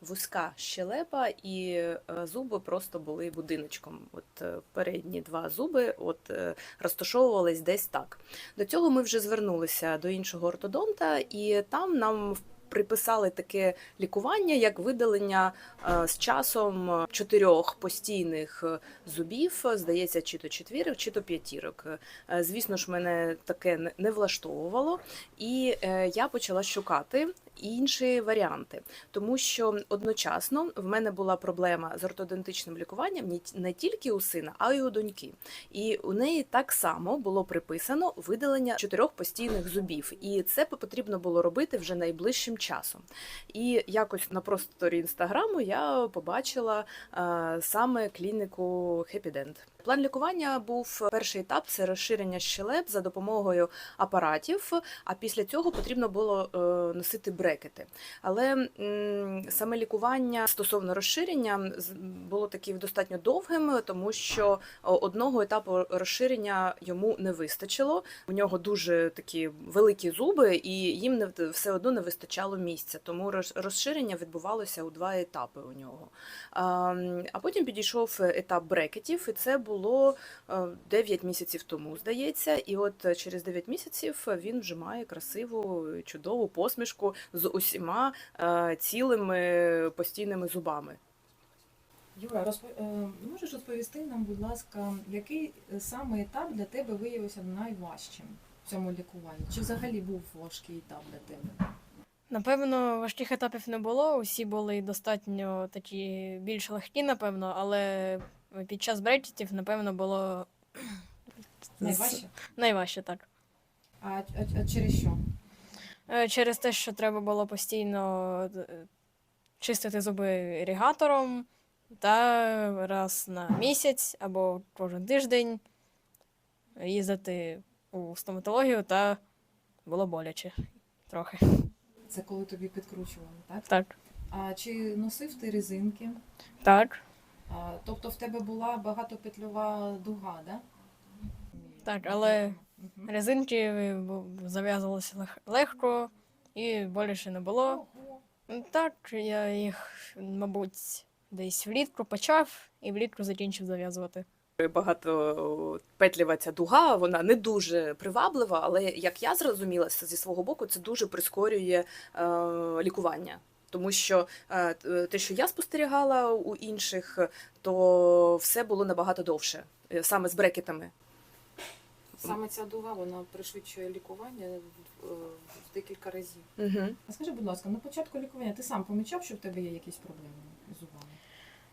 вузька щелепа, і е, зуби просто були будиночком. От е, передні два зуби от е, розташовувались десь так. До цього ми вже звернулися до іншого ортодонта, і там нам приписали таке лікування, як видалення з часом чотирьох постійних зубів, здається, чи то четвірок, чи то п'ятірок. Звісно ж, мене таке не- влаштовувало, і я почала шукати інші варіанти, тому що одночасно в мене була проблема з ортодонтичним лікуванням не тільки у сина, а й у доньки. І у неї так само було приписано видалення чотирьох постійних зубів, і це потрібно було робити вже найближчим часом. І якось на просторі інстаграму я побачила е, саме клініку Dent. План лікування був перший етап це розширення щелеп за допомогою апаратів. А після цього потрібно було е, носити брекети. Але саме лікування стосовно розширення було таким достатньо довгим, тому що одного етапу розширення йому не вистачило. У нього дуже такі великі зуби, і їм не все одно не вистачало місця. Тому розширення відбувалося у два етапи у нього. А потім підійшов етап брекетів, і це було е, 9 місяців тому, здається. І от е, через 9 місяців він вже має красиву, чудову посмішку з усіма е, цілими постійними зубами. Юра, розпо... е, можеш розповісти нам, будь ласка, який е, саме етап для тебе виявився найважчим в цьому лікуванні? Чи взагалі був важкий етап для тебе? Напевно, важких етапів не було. Усі були достатньо такі більш легкі, напевно, але під час брекетів, напевно, було Найважче? найважче так. А, а, а через що? Е, Через те, що треба було постійно е, чистити зуби ірігатором та раз на місяць або кожен тиждень їздити у стоматологію, та було боляче трохи. Це коли тобі підкручували, так? Так. А чи носив ти резинки? Так. Тобто в тебе була багатопетльова дуга, да? Так, але резинки зав'язувалися лег- легко і боляче не було. Так, я їх, мабуть, десь влітку почав і влітку закінчив зав'язувати. Багатопетліва ця дуга, вона не дуже приваблива, але як я зрозуміла зі свого боку, це дуже прискорює е, лікування. Тому що е, те, що я спостерігала у інших, то все було набагато довше, е, саме з брекетами. Саме ця дуга вона пришвидшує лікування в, декілька разів. Угу. А скажи, будь ласка, на початку лікування ти сам помічав, що в тебе є якісь проблеми з зубами?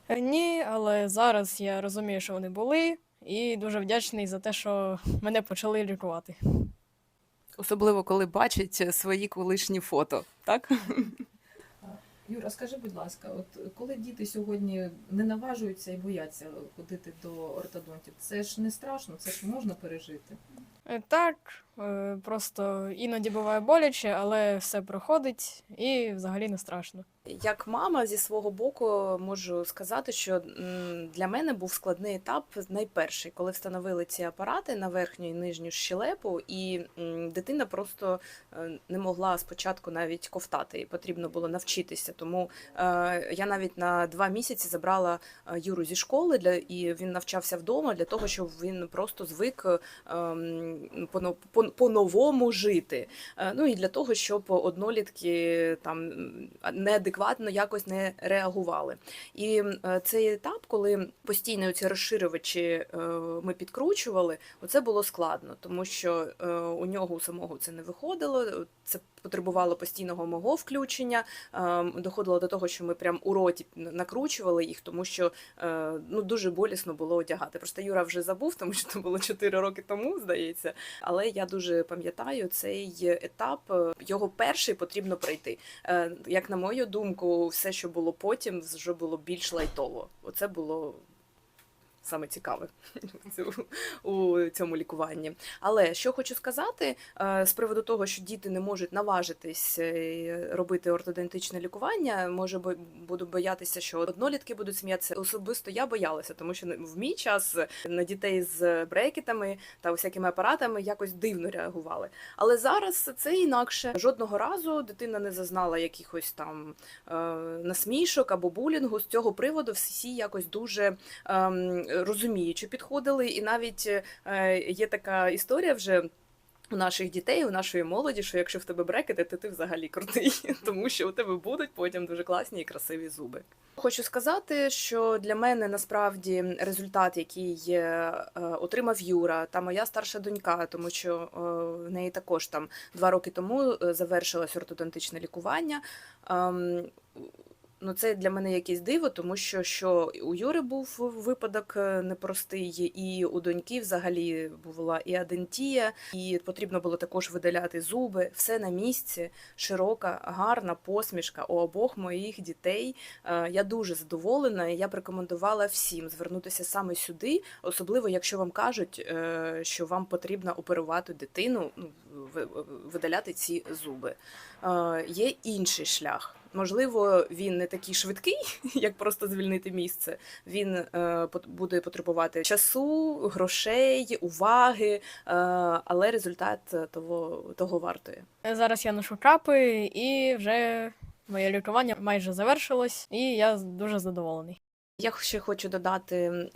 Е, Ні, але зараз я розумію, що вони були, і дуже вдячний за те, що мене почали лікувати. Особливо, коли бачать свої колишні фото, так? Юра, скажи, будь ласка, от коли діти сьогодні не наважуються і бояться ходити до ортодонтів, це ж не страшно, це ж можна пережити. Е, Так, е, просто іноді буває боляче, але все проходить і взагалі не страшно. Як мама зі свого боку можу сказати, що для мене був складний етап найперший, коли встановили ці апарати на верхню і нижню щелепу, і дитина просто е, не могла спочатку навіть ковтати, і потрібно було навчитися. Тому е, я навіть на два місяці забрала Юру зі школи для і він навчався вдома для того, щоб він просто звик е, м, по-новому жити. Е, Ну і для того, щоб однолітки там неадекватно якось не реагували. І е, цей етап, коли постійно ці розширювачі е, ми підкручували, оце було складно, тому що у нього у самого це не виходило. Це потребувало постійного мого включення. Доходило до того, що ми прям у роті накручували їх, тому що ну дуже болісно було одягати. Просто Юра вже забув, тому що це було 4 роки тому, здається. Але я дуже пам'ятаю цей етап. е, Його перший потрібно пройти. Е, Як на мою думку, все, що було потім, вже було більш лайтово. Оце було саме цікаве у цьому лікуванні. Але що хочу сказати е, з приводу того, що діти не можуть наважитись е, робити ортодонтичне лікування, може буду боятися, що однолітки будуть сміятися. Особисто я боялася, тому що в мій час на дітей з брекетами та усякими апаратами якось дивно реагували. Але зараз це інакше. Жодного разу дитина не зазнала якихось там е, насмішок або булінгу. З цього приводу всі якось дуже ем, розуміючи підходили, і навіть е, є така історія вже. У наших дітей, у нашої молоді, що якщо в тебе брекети, то ти взагалі крутий, тому що у тебе будуть потім дуже класні і красиві зуби. Хочу сказати, що для мене насправді результат, який е, отримав Юра та моя старша донька, тому що е, в неї також там два роки тому е, завершилось ортодонтичне лікування. Ну, це для мене якесь диво, тому що, що у Юри був випадок е, непростий, і у доньки взагалі була і адентія, і потрібно було також видаляти зуби. Все на місці, широка, гарна посмішка у обох моїх дітей. Е, Я дуже задоволена. Я б рекомендувала всім звернутися саме сюди, особливо якщо вам кажуть, е, що вам потрібно оперувати дитину, ну, ви- видаляти ці зуби. Є інший шлях. Можливо, він не такий швидкий, як просто звільнити місце. Він е, буде потребувати часу, грошей, уваги, е, але результат того, того вартує. Зараз я ношу капи, і вже моє лікування майже завершилось, і я дуже задоволений. Я ще хочу додати е,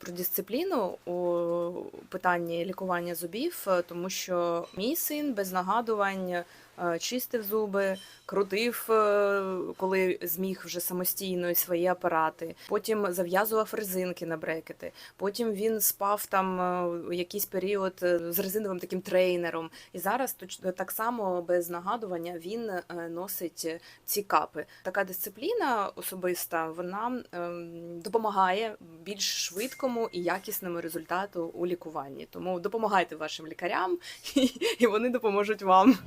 про дисципліну у питанні лікування зубів, е, тому що мій син без нагадувань чистив зуби, крутив, е, коли зміг вже самостійно свої апарати. Потім зав'язував резинки на брекети. Потім він спав там е, якийсь період е, з резиновим таким трейнером. І зараз так само без нагадування він е, носить ці капи. Така дисципліна особиста вона ем, допомагає більш швидкому і якісному результату у лікуванні. Тому допомагайте вашим лікарям, і вони допоможуть вам.